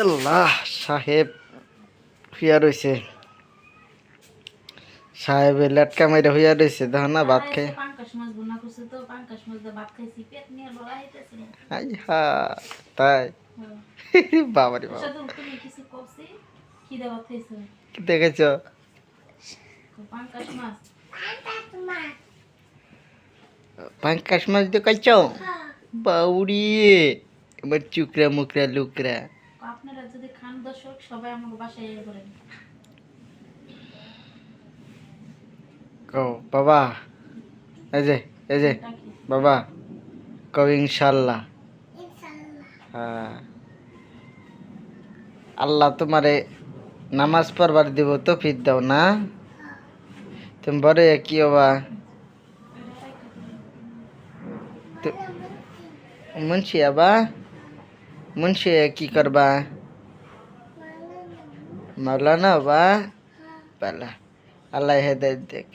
আল্লাহ সাহেব হইয়া রয়েছে সাহেবে লেটকা মাইরা হইয়া রয়েছে দেখো না ভাত খাই তাই। বাবারি বাবা। কি দেখেছ পাঙ্কাশ মাছ। দেখাইছ বাউরি এবার চুকরা মুকরা লুকরা। আপনারা যদি খান দর্শক সবাই আমাকে বাসায় এসে করেন কও বাবা এই যে এই যে বাবা কও ইনশাল্লাহ। হ্যাঁ। আল্লাহ তোমারে নামাজ পড়বার দিব তো ফির দাও না। তুমি বড় কি হবা। তো- মুন্সি আবা। মুন্সি কি করবা মাওলানা হবা পালা আল্লাহ হেদায়ত দেখ